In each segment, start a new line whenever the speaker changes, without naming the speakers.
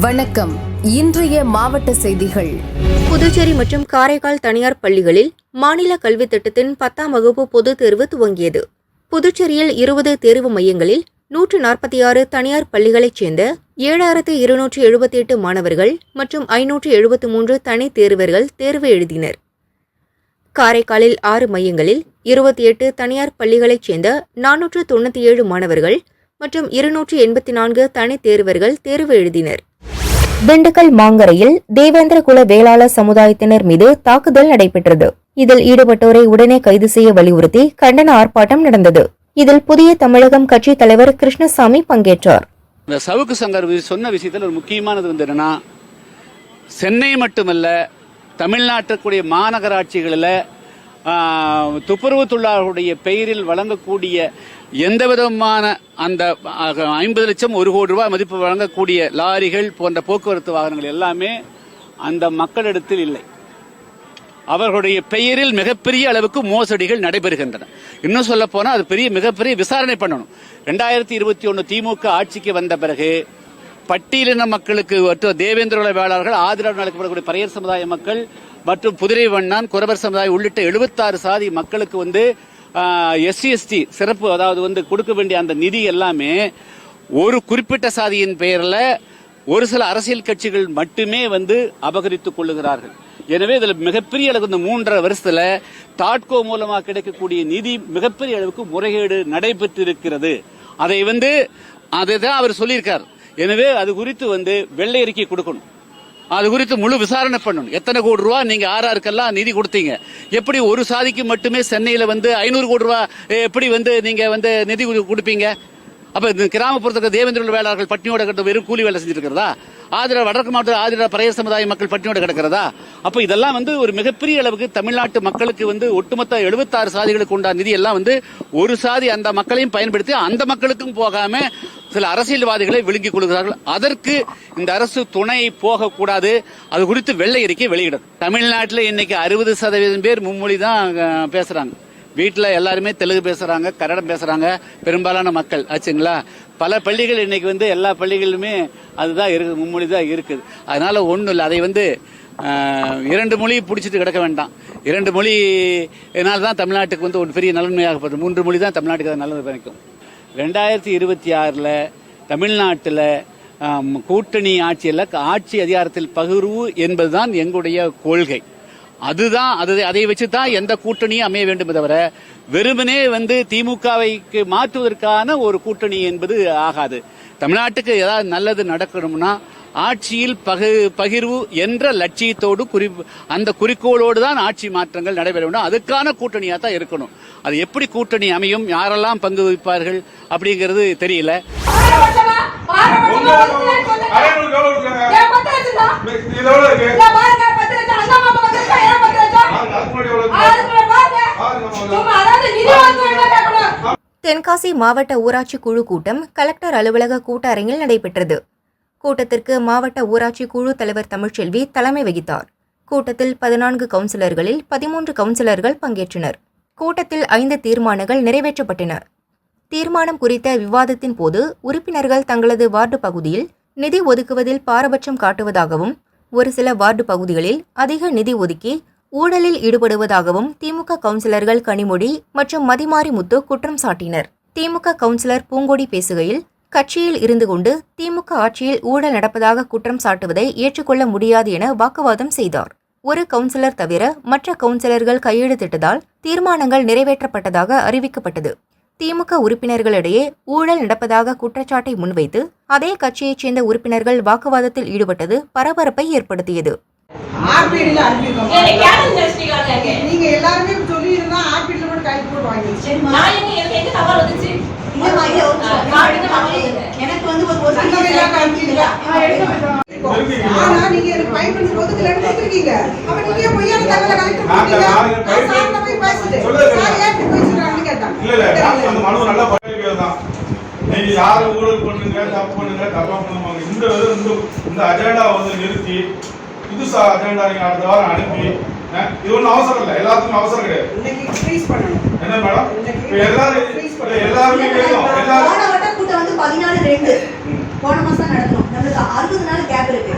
வணக்கம். இன்றைய மாவட்ட செய்திகள்.
புதுச்சேரி மற்றும் காரைக்கால் தனியார் பள்ளிகளில் மாநில கல்வித் திட்டத்தின் பத்தாம் வகுப்பு பொதுத் தேர்வு துவங்கியது. புதுச்சேரியில் இருபது தேர்வு மையங்களில் நூற்று நாற்பத்தி ஆறு தனியார் பள்ளிகளைச் சேர்ந்த ஏழாயிரத்து இருநூற்று எழுபத்தி எட்டு மாணவர்கள் மற்றும் ஐநூற்று எழுபத்து மூன்று தனி தேர்வர்கள் தேர்வு எழுதினர். காரைக்காலில் ஆறு மையங்களில் இருபத்தி எட்டு தனியார் பள்ளிகளைச் சேர்ந்த நானூற்று தொண்ணூற்றி ஏழு மாணவர்கள் மற்றும் இருநூற்று எண்பத்தி நான்கு தனி தேர்வர்கள் தேர்வு எழுதினர். திண்டுக்கல் மாங்கரையில் தேவேந்திர குல வேளாளர் சமுதாயத்தினர் மீது தாக்குதல் நடைபெற்றது. இதில் ஈடுபட்டோரை உடனே கைது செய்ய வலியுறுத்தி கண்டன ஆர்ப்பாட்டம் நடந்தது. இதில் புதிய தமிழகம் கட்சி தலைவர் கிருஷ்ணசாமி பங்கேற்றார்.
இந்த சவுக்கு சங்கர் சொன்ன விஷயத்தில் ஒரு முக்கியமானது வந்து என்னன்னா சென்னை மட்டுமல்ல தமிழ்நாட்டுக்குரிய மாநகராட்சிகளில் துப்புரவு தொழிலாளர்களுடைய பெயரில் வழங்கக்கூடிய எந்த விதமான அந்த ஐம்பது லட்சம் ஒரு கோடி ரூபாய் மதிப்பு வழங்கக்கூடிய லாரிகள் போன்ற போக்குவரத்து வாகனங்கள் எல்லாமே அந்த மக்களிடத்தில் இல்லை. அவர்களுடைய பெயரில் மிகப்பெரிய அளவுக்கு மோசடிகள் நடைபெறுகின்றன. இன்னும் சொல்ல போனா அது பெரிய மிகப்பெரிய விசாரணை பண்ணணும். ரெண்டாயிரத்தி இருபத்தி ஒன்று திமுக ஆட்சிக்கு வந்த பிறகு பட்டியலின மக்களுக்கு மற்றும் தேவேந்திர வேளாளர்கள் ஆதரவு அளிக்கப்படக்கூடிய பரையர் சமுதாய மக்கள் மற்றும் புதிரை வண்ணான் குறவர் சமுதாயம் உள்ளிட்ட எழுபத்தாறு சாதி மக்களுக்கு வந்து எஸ்சி எஸ்டி சிறப்பு அதாவது வந்து கொடுக்க வேண்டிய அந்த நிதி எல்லாமே ஒரு குறிப்பிட்ட சாதியின் பெயரில் ஒரு சில அரசியல் கட்சிகள் மட்டுமே வந்து அபகரித்துக் கொள்ளுகிறார்கள். எனவே இதில் மிகப்பெரிய அளவுக்கு இந்த மூன்றரை வருஷத்தில் தாட்கோ மூலமாக கிடைக்கக்கூடிய நிதி மிகப்பெரிய அளவுக்கு முறைகேடு நடைபெற்றிருக்கிறது. அதை வந்து அதை தான் அவர் சொல்லியிருக்கார். எனவே அது குறித்து வந்து வெள்ளை அறிக்கை கொடுக்கணும். அது குறித்து முழு விசாரணை பண்ணணும். எத்தனை கோடி ரூபா நீங்க ஆறாருக்கெல்லாம் நிதி கொடுத்தீங்க? எப்படி ஒரு சாதிக்கு மட்டுமே சென்னையில வந்து ஐநூறு கோடி ரூபா எப்படி வந்து நீங்க வந்து நிதி கொடுப்பீங்க? அப்ப கிராமப்புறத்துக்கு தேவேந்திர வேளாளர்கள் பட்டினியோட கிட்ட வெறும் கூலி வேலை செஞ்சிருக்கிறதா இருக்கிறதா ஆதிர வடக்கு மாவட்ட ஆதிர பரையர் சமுதாய மக்கள் பட்டினியோட கிடக்கிறதா? அப்ப இதெல்லாம் வந்து ஒரு மிகப்பெரிய அளவுக்கு தமிழ்நாட்டு மக்களுக்கு வந்து ஒட்டுமொத்த எழுபத்தாறு சாதிகளுக்கு உண்டான நிதி எல்லாம் வந்து ஒரு சாதி அந்த மக்களையும் பயன்படுத்தி அந்த மக்களுக்கும் போகாம சில அரசியல்வாதிகளை விழுங்கிக் கொள்கிறார்கள். அதற்கு இந்த அரசு துணை போகக்கூடாது. அது குறித்து வெள்ளை அறிக்கை வெளியிடும் தமிழ்நாட்டில் இன்னைக்கு அறுபது சதவீதம் பேர் மும்மொழி தான் அஹ், பேசுறாங்க. வீட்டில் எல்லாருமே தெலுங்கு பேசுறாங்க கன்னடம் பேசுறாங்க பெரும்பாலான மக்கள் ஆச்சுங்களா? பல பள்ளிகள் இன்னைக்கு வந்து எல்லா பள்ளிகளிலுமே அதுதான் இருக்குது மும்மொழி தான் இருக்குது. அதனால ஒன்றும் இல்லை. அதை வந்து இரண்டு மொழி பிடிச்சிட்டு கிடக்க வேண்டாம். இரண்டு மொழி மொழினால தான் தமிழ்நாட்டுக்கு வந்து ஒரு பெரிய நலன்மையாகப்படுது மூன்று மொழி தான் தமிழ்நாட்டுக்கு அது நல்லது கிடைக்கும் ரெண்டாயிரத்தி இருபத்தி ஆறில் தமிழ்நாட்டில் கூட்டணி ஆட்சியில் ஆட்சி அதிகாரத்தில் பகிர்வு என்பதுதான் எங்களுடைய கொள்கை. அதுதான் அது அதை வச்சு தான் எந்த கூட்டணியும் அமைய வேண்டும் தவிர வெறுமனே வந்து திமுகவைக்கு மாற்றுவதற்கான ஒரு கூட்டணி என்பது ஆகாது. தமிழ்நாட்டுக்கு ஏதாவது நல்லது நடக்கணும்னா ஆட்சியில் பகு பகிர்வு என்ற லட்சியத்தோடு குறி அந்த குறிக்கோளோடு தான் ஆட்சி மாற்றங்கள் நடைபெற வேண்டும். அதுக்கான கூட்டணியாக தான் இருக்கணும். அது எப்படி கூட்டணி அமையும் யாரெல்லாம் பங்கு வகிப்பார்கள் அப்படிங்கிறது தெரியல.
தென்காசி மாவட்ட ஊராட்சி குழு கூட்டம் கலெக்டர் அலுவலக கூட்டரங்கில் நடைபெற்றது. கூட்டத்திற்கு மாவட்ட ஊராட்சி குழு தலைவர் தமிழ்ச்செல்வி தலைமை வகித்தார். கூட்டத்தில் பதினான்கு கவுன்சிலர்களில் பதிமூன்று கவுன்சிலர்கள் பங்கேற்றனர். கூட்டத்தில் ஐந்து தீர்மானங்கள் நிறைவேற்றப்பட்டன. தீர்மானம் குறித்த விவாதத்தின் போது உறுப்பினர்கள் தங்களது வார்டு பகுதியில் நிதி ஒதுக்குவதில் பாரபட்சம் காட்டுவதாகவும் ஒரு சில வார்டு பகுதிகளில் அதிக நிதி ஒதுக்கி ஊழலில் ஈடுபடுவதாகவும் திமுக கவுன்சிலர்கள் கனிமொழி மற்றும் மதிமாரி முத்து குற்றம் சாட்டினர். திமுக கவுன்சிலர் பூங்கொடி பேசுகையில் கட்சியில் இருந்து கொண்டு திமுக ஆட்சியில் ஊழல் நடப்பதாக குற்றம் சாட்டுவதை ஏற்றுக்கொள்ள முடியாது என வாக்குவாதம் செய்தார். ஒரு கவுன்சிலர் தவிர மற்ற கவுன்சிலர்கள் கையெழுத்திட்டதால் தீர்மானங்கள் நிறைவேற்றப்பட்டதாக அறிவிக்கப்பட்டது. திமுக உறுப்பினர்களிடையே ஊழல் நடப்பதாக குற்றச்சாட்டை முன்வைத்து அதே கட்சியைச் சேர்ந்த உறுப்பினர்கள் வாக்குவாதத்தில் ஈடுபட்டது பரபரப்பை ஏற்படுத்தியது.
அனுப்பியிருக்கோம். நீங்க எல்லாருமே சொல்லியிருந்தா ஆர்பிஐல மட்டும் கைது போட்டு வாங்கிடுச்சு
எனக்கு
வந்து
ஆனா நீங்க எனக்கு பயன்படுத்தி ஒதுக்கல அப்ப நீங்க பொய்யான தகவலை போய் பேசிட்டு ஏன் பேசுறாங்கன்னு கேட்டான்.
இல்ல இல்ல நான் அந்த மனு நல்லா தான் நீங்க யாரு ஊழல் பண்ணுங்க தப்பு பண்ணுங்க தப்பா பண்ணுவாங்க. இந்த இந்த அஜெண்டா வந்து நிறுத்தி இந்து அஜெண்டா அடுத்த வாரம் அனுப்பி இது ஒன்றும் அவசரம் இல்லை எல்லாத்துக்கும் அவசரம் கிடையாது. என்ன மேடம்? இப்போ எல்லாரும் எல்லாருமே தெரியும் எல்லாரும்
கூட்டம் வந்து பதினாலு ரெண்டு. போன மாசம் நடத்தணும் நம்மளுக்கு அறுபது நாள் கேப் இருக்கு.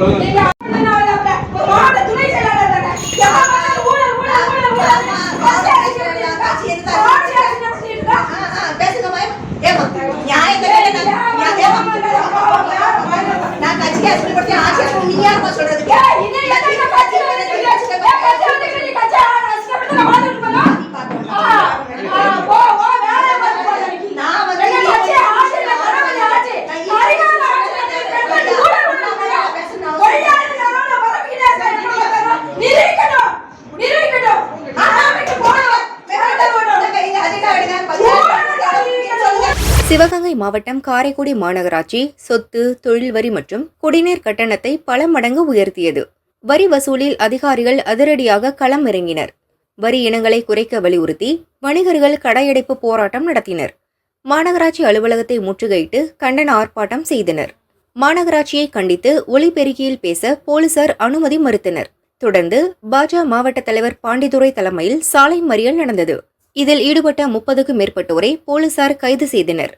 ¡Vamos!
சிவகங்கை மாவட்டம் காரைக்குடி மாநகராட்சி சொத்து தொழில் வரி மற்றும் குடிநீர் கட்டணத்தை பல மடங்கு உயர்த்தியது. வரி வசூலில் அதிகாரிகள் அதிரடியாக களம் இறங்கினர். வரி இனங்களை குறைக்க வலியுறுத்தி வணிகர்கள் கடையடைப்பு போராட்டம் நடத்தினர். மாநகராட்சி அலுவலகத்தை முற்றுகையிட்டு கண்டன ஆர்ப்பாட்டம் செய்தனர். மாநகராட்சியை கண்டித்து ஒலிபெருக்கியில் பேச போலீசார் அனுமதி மறுத்தனர். தொடர்ந்து பாஜக மாவட்ட தலைவர் பாண்டிதுரை தலைமையில் சாலை மறியல் நடந்தது. இதில் ஈடுபட்ட முப்பதுக்கும் மேற்பட்டோரை போலீசார் கைது செய்தனர்.